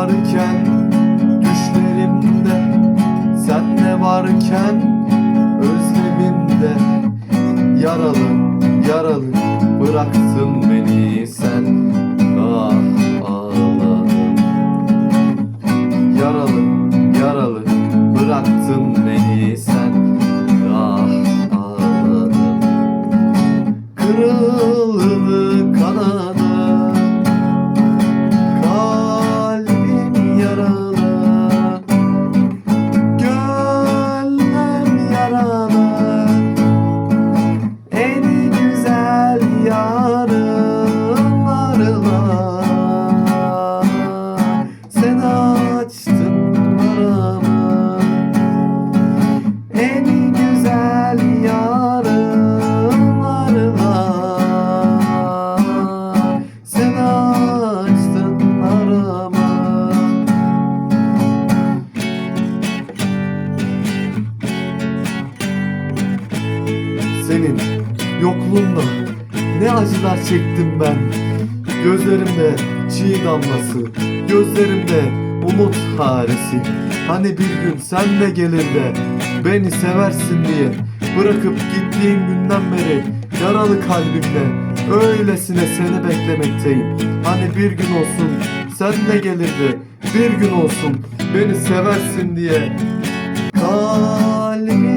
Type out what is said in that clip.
varken düşlerimde Sen de varken özlemimde Yaralı yaralı bıraktın beni sen. Ah ağladım Yaralı yaralı bıraktın beni Sen açtın aramı Senin yokluğunda ne acılar çektim ben? Gözlerimde çiğ damlası Gözlerimde umut haresi. Hani bir gün sen de gelir de Beni seversin diye Bırakıp gittiğin günden beri Yaralı kalbimle Öylesine seni beklemekteyim. Hani bir gün olsun sen de gelir de Bir gün olsun beni seversin diye. Kalbim